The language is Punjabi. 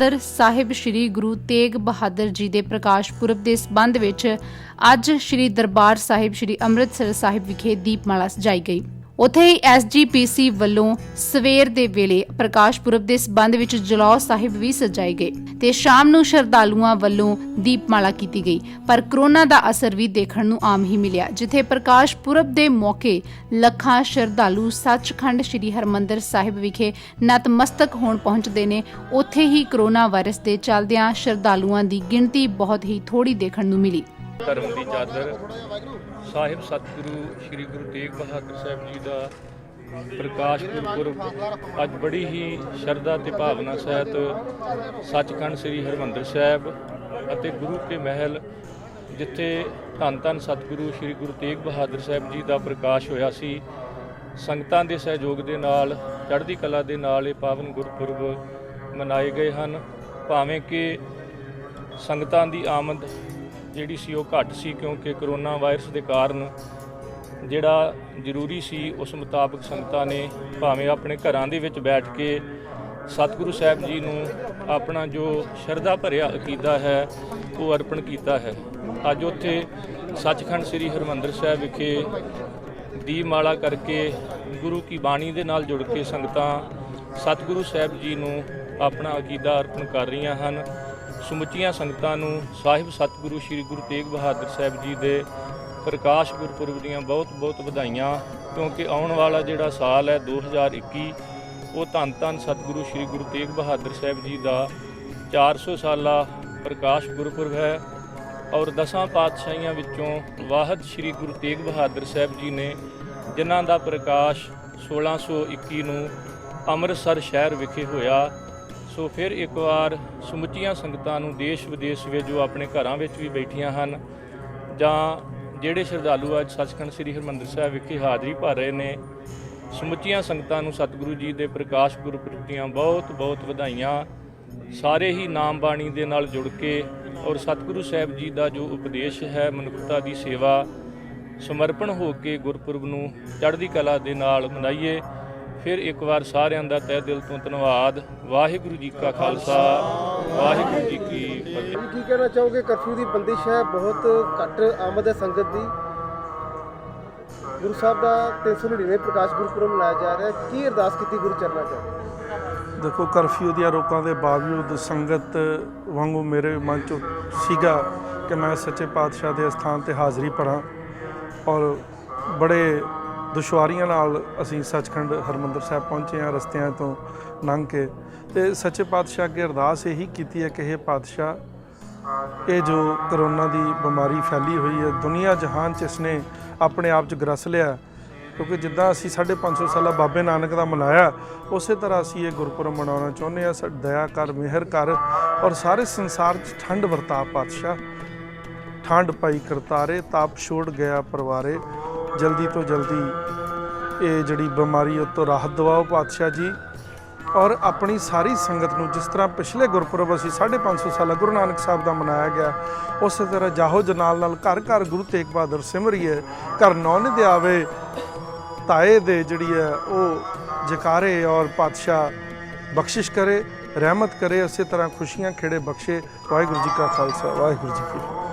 ਦਰ ਸਾਹਿਬ ਸ੍ਰੀ ਗੁਰੂ ਤੇਗ ਬਹਾਦਰ ਜੀ ਦੇ ਪ੍ਰਕਾਸ਼ ਪੁਰਬ ਦੇ ਸਬੰਧ ਵਿੱਚ ਅੱਜ ਸ੍ਰੀ ਦਰਬਾਰ ਸਾਹਿਬ ਸ੍ਰੀ ਅੰਮ੍ਰਿਤਸਰ ਸਾਹਿਬ ਵਿਖੇ ਦੀਪਮਾਲਾ ਸਜਾਈ ਗਈ। ਉੱਥੇ ਹੀ ਐਸਜੀਪੀਸੀ ਵੱਲੋਂ ਸਵੇਰ ਦੇ ਵੇਲੇ ਪ੍ਰਕਾਸ਼ ਪੁਰਬ ਦੇ ਸਬੰਧ ਵਿੱਚ ਜਲੌ ਸਾਹਿਬ ਵੀ ਸਜਾਏ ਗਏ ਤੇ ਸ਼ਾਮ ਨੂੰ ਸ਼ਰਧਾਲੂਆਂ ਵੱਲੋਂ ਦੀਪਮਾਲਾ ਕੀਤੀ ਗਈ। ਪਰ ਕਰੋਨਾ ਦਾ ਅਸਰ ਵੀ ਦੇਖਣ ਨੂੰ ਆਮ ਹੀ ਮਿਲਿਆ, ਜਿੱਥੇ ਪ੍ਰਕਾਸ਼ ਪੁਰਬ ਦੇ ਮੌਕੇ ਲੱਖਾਂ ਸ਼ਰਧਾਲੂ ਸੱਚਖੰਡ ਸ੍ਰੀ ਹਰਮੰਦਰ ਸਾਹਿਬ ਵਿਖੇ ਨਤਮਸਤਕ ਹੋਣ ਪਹੁੰਚਦੇ ਨੇ। ਉੱਥੇ ਹੀ ਕਰੋਨਾ ਵਾਇਰਸ ਦੇ ਚੱਲਦਿਆਂ ਸ਼ਰਧਾਲੂਆਂ ਦੀ ਗਿਣਤੀ ਬਹੁਤ ਹੀ ਥੋੜੀ ਦੇਖਣ ਨੂੰ ਮਿਲੀ। ਧਰਮ ਦੀ ਚਾਦਰ ਸਾਹਿਬ ਸਤਿਗੁਰੂ, ਸ੍ਰੀ ਗੁਰੂ ਤੇਗ ਬਹਾਦਰ ਸਾਹਿਬ ਜੀ ਦਾ ਪ੍ਰਕਾਸ਼ ਗੁਰਪੁਰਬ। ਅੱਜ ਬੜੀ ਹੀ ਸ਼ਰਧਾ ਤੇ ਭਾਵਨਾ ਸਹਿਤ ਸੱਚਖੰਡ ਸ੍ਰੀ ਹਰਿਮੰਦਰ ਸਾਹਿਬ ਅਤੇ ਗੁਰੂ ਕੇ ਮਹਿਲ, ਜਿੱਥੇ ਧੰਨ ਧੰਨ ਸਤਿਗੁਰੂ, ਸ੍ਰੀ ਗੁਰੂ ਤੇਗ ਬਹਾਦਰ ਸਾਹਿਬ ਜੀ ਦਾ ਪ੍ਰਕਾਸ਼ ਹੋਇਆ ਸੀ, ਸੰਗਤਾਂ ਦੇ ਸਹਿਯੋਗ ਦੇ ਨਾਲ, ਚੜ੍ਹਦੀ ਕਲਾ ਦੇ ਨਾਲ ਇਹ ਪਾਵਨ ਗੁਰਪੁਰਬ ਮਨਾਏ ਗਏ ਹਨ। ਭਾਵੇਂ ਕਿ ਸੰਗਤਾਂ ਦੀ ਆਮਦ ਜਿਹੜੀ ਸੀ ਉਹ ਘੱਟ ਸੀ ਕਿਉਂਕਿ ਕਰੋਨਾ ਵਾਇਰਸ ਦੇ ਕਾਰਨ ਜਿਹੜਾ ਜ਼ਰੂਰੀ ਸੀ ਉਸ ਮੁਤਾਬਕ ਸੰਗਤਾਂ ਨੇ ਭਾਵੇਂ ਆਪਣੇ ਘਰਾਂ ਦੇ ਵਿੱਚ ਬੈਠ ਕੇ ਸਤਿਗੁਰੂ ਸਾਹਿਬ ਜੀ ਨੂੰ ਆਪਣਾ ਜੋ ਸ਼ਰਧਾ ਭਰਿਆ ਅਕੀਦਾ ਹੈ, ਉਹ ਅਰਪਣ ਕੀਤਾ ਹੈ। ਅੱਜ ਉੱਥੇ ਸੱਚਖੰਡ ਸ੍ਰੀ ਹਰਿਮੰਦਰ ਸਾਹਿਬ ਵਿਖੇ ਦੀ ਮਾਲਾ ਕਰਕੇ ਗੁਰੂ ਕੀ ਬਾਣੀ ਦੇ ਨਾਲ ਜੁੜ ਕੇ ਸੰਗਤਾਂ ਸਤਿਗੁਰੂ ਸਾਹਿਬ ਜੀ ਨੂੰ ਆਪਣਾ ਅਕੀਦਾ ਅਰਪਣ ਕਰ ਰਹੀਆਂ ਹਨ। ਸਮੁੱਚੀਆਂ ਸੰਗਤਾਂ ਨੂੰ ਸਾਹਿਬ ਸਤਿਗੁਰੂ ਸ੍ਰੀ ਗੁਰੂ ਤੇਗ ਬਹਾਦਰ ਸਾਹਿਬ ਜੀ ਦੇ ਪ੍ਰਕਾਸ਼ ਗੁਰਪੁਰਬ ਦੀਆਂ ਬਹੁਤ-ਬਹੁਤ ਵਧਾਈਆਂ, ਕਿਉਂਕਿ ਆਉਣ ਵਾਲਾ ਜਿਹੜਾ ਸਾਲ ਹੈ 2021 ਉਹ ਧੰਨ ਧੰਨ ਸਤਿਗੁਰੂ ਸ੍ਰੀ ਗੁਰੂ ਤੇਗ ਬਹਾਦਰ ਸਾਹਿਬ ਜੀ ਦਾ 400 ਸਾਲਾ ਪ੍ਰਕਾਸ਼ ਗੁਰਪੁਰਬ ਹੈ ਔਰ ਦਸਾਂ ਪਾਤਸ਼ਾਹੀਆਂ ਵਿੱਚੋਂ ਵਾਹਿਦ ਸ੍ਰੀ ਗੁਰੂ ਤੇਗ ਬਹਾਦਰ ਸਾਹਿਬ ਜੀ ਨੇ ਜਿਨ੍ਹਾਂ ਦਾ ਪ੍ਰਕਾਸ਼ 1621 ਨੂੰ ਅੰਮ੍ਰਿਤਸਰ ਸ਼ਹਿਰ ਵਿਖੇ ਹੋਇਆ ਸੋ ਫਿਰ ਇੱਕ ਵਾਰ ਸਮੁੱਚੀਆਂ ਸੰਗਤਾਂ ਨੂੰ ਦੇਸ਼ ਵਿਦੇਸ਼ ਵਿੱਚ ਜੋ ਆਪਣੇ ਘਰਾਂ ਵਿੱਚ ਵੀ ਬੈਠੀਆਂ ਹਨ ਜਾਂ ਜਿਹੜੇ ਸ਼ਰਧਾਲੂ ਅੱਜ ਸੱਚਖੰਡ ਸ੍ਰੀ ਹਰਿਮੰਦਰ ਸਾਹਿਬ ਵਿਖੇ ਹਾਜ਼ਰੀ ਭਰ ਰਹੇ ਨੇ, ਸਮੁੱਚੀਆਂ ਸੰਗਤਾਂ ਨੂੰ ਸਤਿਗੁਰੂ ਜੀ ਦੇ ਪ੍ਰਕਾਸ਼ ਗੁਰਪੁਰਬ ਦੀਆਂ ਬਹੁਤ ਬਹੁਤ ਵਧਾਈਆਂ। ਸਾਰੇ ਹੀ ਨਾਮ ਬਾਣੀ ਦੇ ਨਾਲ ਜੁੜ ਕੇ ਔਰ ਸਤਿਗੁਰੂ ਸਾਹਿਬ ਜੀ ਦਾ ਜੋ ਉਪਦੇਸ਼ ਹੈ, ਮਨੁੱਖਤਾ ਦੀ ਸੇਵਾ, ਸਮਰਪਣ ਹੋ ਕੇ ਗੁਰਪੁਰਬ ਨੂੰ ਚੜ੍ਹਦੀ ਕਲਾ ਦੇ ਨਾਲ ਮਨਾਈਏ। ਫਿਰ ਇੱਕ ਵਾਰ ਸਾਰਿਆਂ ਦਾ ਤਹਿ ਦਿਲ ਤੋਂ ਧੰਨਵਾਦ। ਵਾਹਿਗੁਰੂ ਜੀ ਕਾ ਖਾਲਸਾ ਵਾਹਿਗੁਰੂ ਜੀ ਕੀ ਫਤਿਹ। ਤੁਸੀਂ ਕੀ ਕਹਿਣਾ ਚਾਹੋਗੇ? ਕਰਫਿਊ ਦੀ ਬੰਦਿਸ਼ ਹੈ ਬਹੁਤ ਘੱਟ ਆਮਦ ਹੈ ਸੰਗਤ ਦੀ। ਗੁਰੂ ਸਾਹਿਬ ਦਾ 399 ਪ੍ਰਕਾਸ਼ ਗੁਰਪੁਰਬ ਮਨਾਇਆ ਜਾ ਰਿਹਾ ਹੈ। ਕੀ ਅਰਦਾਸ ਕੀਤੀ ਗੁਰੂ ਚਰਨਾਂ 'ਚ? ਦੇਖੋ ਕਰਫਿਊ ਦੀਆਂ ਰੋਕਾਂ ਦੇ ਬਾਵਜੂਦ ਸੰਗਤ ਵਾਂਗੂ ਮੇਰੇ ਮਨ 'ਚ ਸੀਗਾ ਕਿ ਮੈਂ ਸੱਚੇ ਪਾਤਸ਼ਾਹ ਦੇ ਸਥਾਨ ਤੇ ਹਾਜ਼ਰੀ ਭਰਾਂ ਔਰ ਬੜੇ ਦੁਸ਼ਵਾਰੀਆਂ ਨਾਲ ਅਸੀਂ ਸੱਚਖੰਡ ਹਰਮੰਦਰ ਸਾਹਿਬ ਪਹੁੰਚੇ ਹਾਂ, ਰਸਤਿਆਂ ਤੋਂ ਲੰਘ ਕੇ। ਤੇ ਸੱਚੇ ਪਾਤਸ਼ਾਹ ਅੱਗੇ ਅਰਦਾਸ ਇਹੀ ਕੀਤੀ ਹੈ ਕਿ ਇਹ ਪਾਤਸ਼ਾਹ, ਇਹ ਜੋ ਕਰੋਨਾ ਦੀ ਬਿਮਾਰੀ ਫੈਲੀ ਹੋਈ ਹੈ, ਦੁਨੀਆ ਜਹਾਨ 'ਚ ਇਸਨੇ ਆਪਣੇ ਆਪ 'ਚ ਗਰਸ ਲਿਆ। ਕਿਉਂਕਿ ਜਿੱਦਾਂ ਅਸੀਂ 550 ਸਾਲਾ ਬਾਬੇ ਨਾਨਕ ਦਾ ਮਨਾਇਆ, ਉਸੇ ਤਰ੍ਹਾਂ ਅਸੀਂ ਇਹ ਗੁਰਪੁਰਬ ਮਨਾਉਣਾ ਚਾਹੁੰਦੇ ਹਾਂ। ਸਾ ਦਇਆ ਕਰ, ਮਿਹਰ ਕਰ ਔਰ ਸਾਰੇ ਸੰਸਾਰ 'ਚ ਠੰਡ ਵਰਤਾ ਪਾਤਸ਼ਾਹ। ਠੰਡ ਪਾਈ ਕਰਤਾਰੇ, ਤਾਪ ਛੋੜ ਗਿਆ ਪਰਵਾਰੇ। ਜਲਦੀ ਤੋਂ ਜਲਦੀ ਇਹ ਜਿਹੜੀ ਬਿਮਾਰੀ ਉਹ ਤੋਂ ਰਾਹਤ ਦਿਵਾਓ ਪਾਤਸ਼ਾਹ ਜੀ। ਔਰ ਆਪਣੀ ਸਾਰੀ ਸੰਗਤ ਨੂੰ ਜਿਸ ਤਰ੍ਹਾਂ ਪਿਛਲੇ ਗੁਰਪੁਰਬ ਅਸੀਂ 550 ਸਾਲਾ ਗੁਰੂ ਨਾਨਕ ਸਾਹਿਬ ਦਾ ਮਨਾਇਆ ਗਿਆ, ਉਸੇ ਤਰ੍ਹਾਂ ਜਾਹੋ ਜਨਾਲ ਨਾਲ ਘਰ ਘਰ ਗੁਰੂ ਤੇਗ ਬਹਾਦਰ ਸਿਮਰਿਏ, ਘਰ ਨੌਨ ਦੇ ਆਵੇ, ਤਾਏ ਦੇ ਜਿਹੜੀ ਹੈ, ਉਹ ਜਕਾਰੇ ਔਰ ਪਾਤਸ਼ਾਹ ਬਖਸ਼ਿਸ਼ ਕਰੇ, ਰਹਿਮਤ ਕਰੇ, ਉਸੇ ਤਰ੍ਹਾਂ ਖੁਸ਼ੀਆਂ ਖੇੜੇ ਬਖਸ਼ੇ। ਵਾਹਿਗੁਰੂ ਜੀ ਕਾ ਖਾਲਸਾ, ਵਾਹਿਗੁਰੂ ਜੀ ਕੀ ਫਤਿਹ।